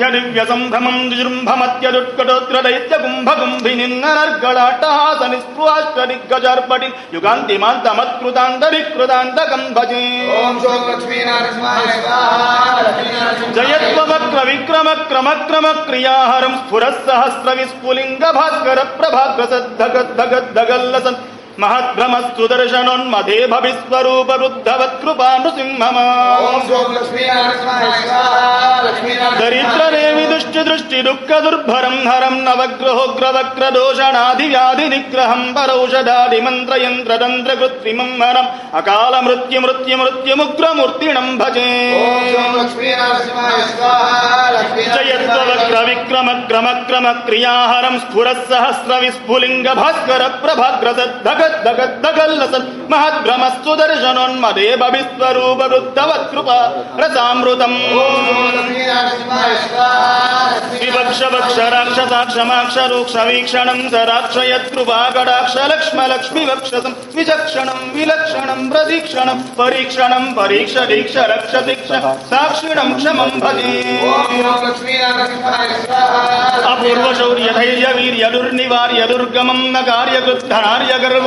ముఖ్య దివ్య సంభ్రమం జృంభమత్యదుట్కటోత్ర దైత్య కుంభ కుంభి నిన్నర్గళాట్టహాస నిస్పృహాష్ట దిగ్గజార్పటి యుగాంతిమాంతమత్కృతాంతరికృతాంతకం భజే జయత్వక్ర విక్రమ క్రమ క్రమ క్రియాహరం స్ఫుర సహస్ర విస్ఫులింగ భాస్కర ప్రభాగ్రసద్ధగద్ధగద్ధగల్లసన్ మహద్భ్రమ సుదర్శనోన్మదే భవిస్వరూప వృద్ధవత్ కృపా నృసింహమా దరిద్రనేమి దుష్టి దృష్టి దుఃఖ దుర్భరం హరం నవగ్రహోగ్రవక్ర దోషణాది వ్యాధి నిగ్రహం పరౌషధాది మంత్రయంత్ర తంత్ర కృత్రిమం హరం అకాల మృత్యు మృత్యు మృత్యుముగ్రమూర్తిణం భజే. జయత్వక్ర విక్రమ క్రమ క్రమ క్రియాహరం స్ఫుర సహస్ర విస్ఫులింగ భాస్కర ప్రభాగ్రసద్ధగద్దగద్దగల్లసన్ మహద్భ్రమ जगद्दगद्दगल नसन महद्भ्रमस्तु दर्शनोन्मदे भविस्वरूप रसामृतम्। विवक्ष वक्ष राक्षसाक्षमाक्षरोक्षवीक्षणम् स राक्षयत्कृपाकटाक्ष लक्ष्म लक्ष्मीवक्षसम् विचक्षणम् दीक्ष भजे। अपूर्वशौर्यधैर्यवीर्यदुर्निवार्यदुर्गमम् न कार्यकृद्धनार्य गर्व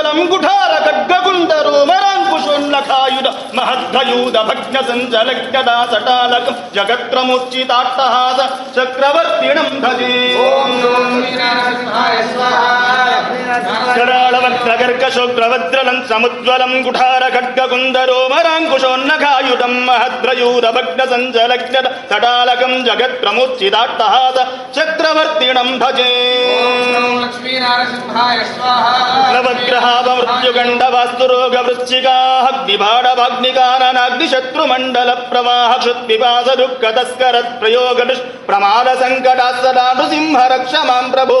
శ్రముజ్వలం కుఠార ఖడ్గకుందరో మరాంకుశోన్నఖాయుధ మహద్భయూద భగ్న సంచలగ్యదా సటాలకం జగత్రముచ్చితాట్టహాస చక్రవర్తిణం భజే ఓం శోం లక్ష్మీ నరసింహాయ స్వాహా. లక్ష్మీ నరసింహాయ కరాళ వక్ర కర్కశుగ్రవద్రలం సముజ్వలం కుఠార ఖడ్గకుందరో మరాంకుశోన్నఖాయుధం మహద్భయూద భగ్న సంచలగ్యద సటాలకం జగత్రముచ్చితాట్టహాస చక్రవర్తిణం భజే నవగ్రహాపమృత్యుగండ వాస్తురోగ వృశ్చికాగ్నిబాడవాగ్నికాననాగ్నిశత్రుమండల ప్రవాహ క్షుత్పిపాస దుఃఖ తస్కరత్ ప్రయోగ ప్రమాద సంకటా సదా నృసింహ రక్ష మాం ప్రభో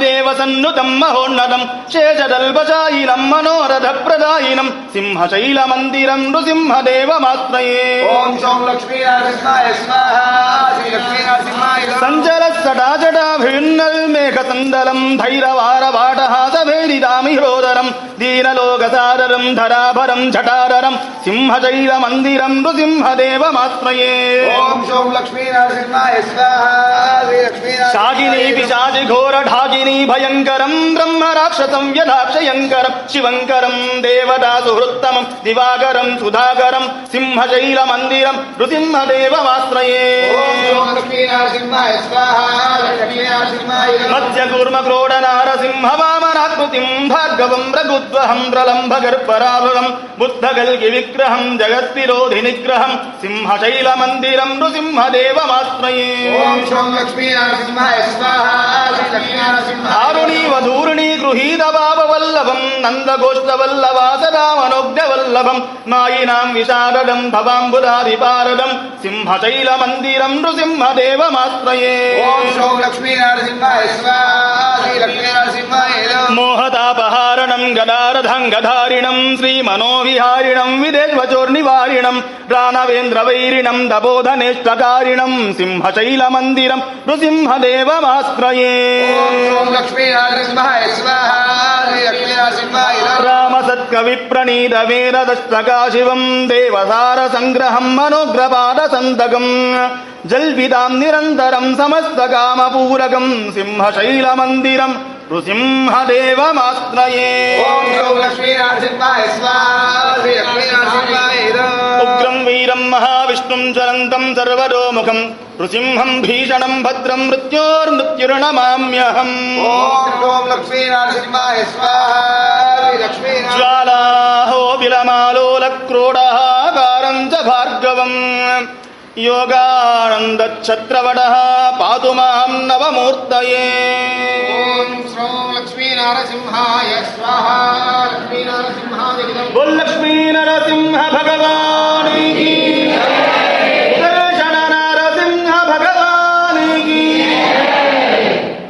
భాలలోచనాదిదేవ సన్నుతం మహోన్నతం మనోరథ ప్రదాయినం సింహశైల మందిరం నరసింహాయ సంచల సటాజటాభిన్నల్ మేఘసందలం భైరవారవాటహాసభేరిదామిహ్రోదరం దీనలోకసాదరం ధరాభరం జటారరం సింహశైల మందిరం నృసింహదేవమాత్మయే ఓం శోం లక్ష్మీ నరసింహాయ స్వాహా శ్రీ లక్ష్మీ శాగిని పిశాచి ఘోర ఢాగిని భయంకరం బ్రహ్మ రాక్షసం యథాక్షయంకరం శివంకరం దేవతా సుహృత్తమం దివాకరం సుధాకరం సింహశైల మందిరం నృసింహదేవమాశ్రయే. ఓం శోం లక్ష్మీ నరసింహాయ స్వాహా లక్ష్మీ నరసింహాయ మత్స్య కూర్మ క్రోడ నారసింహ వామనాకృతిం భార్గవం రఘుద్వహం ప్రలంభ గర్భరాభవం బుద్ధ కల్గి విగ్రహం జగత్విరోధి నిగ్రహం సింహశైల మందిరం నృసింహదేవమాశ్రయే ఓం శోం లక్ష్మీ నరసింహాయ వల్లభం మాయినాం విశారదం భవాంబుదాదిపారదం సింహశైల మందిరం నృసింహదేవమాశ్రయే మోహతాపహారణం గదారథంగధారిణం శ్రీమనోవిహారిణం విదేశ్వచోర్నివారిణం రాణవేంద్రవైరిణం దబోధనేష్టకారిణం సింహశైల మందిరం నృసింహదేవమాశ్రయే. ఓం శోం లక్ష్మీ నరసింహాయ స్వాహా శ్రీ లక్ష్మీ నరసింహాయ రామసత్కవిప్రణీత దేవసార సంగ్రహం మనోగ్రపాద సంతకం జల్విదాం నిరంతరం సమస్త కామపూరకం సింహశైల మందిరం నృసింహదేవమాశ్రయే ఓం శోం లక్ష్మీ నరసింహాయ స్వాహా శ్రీ లక్ష్మీ నరసింహాయ ఉగ్రం జ్వలంతం సర్వరోముఖం నృసింహం భీషణం భద్రం మృత్యోర్మృత్యుర్నమామ్యహం ఓం ఓం లక్ష్మీ నరసింహాయ స్వాహా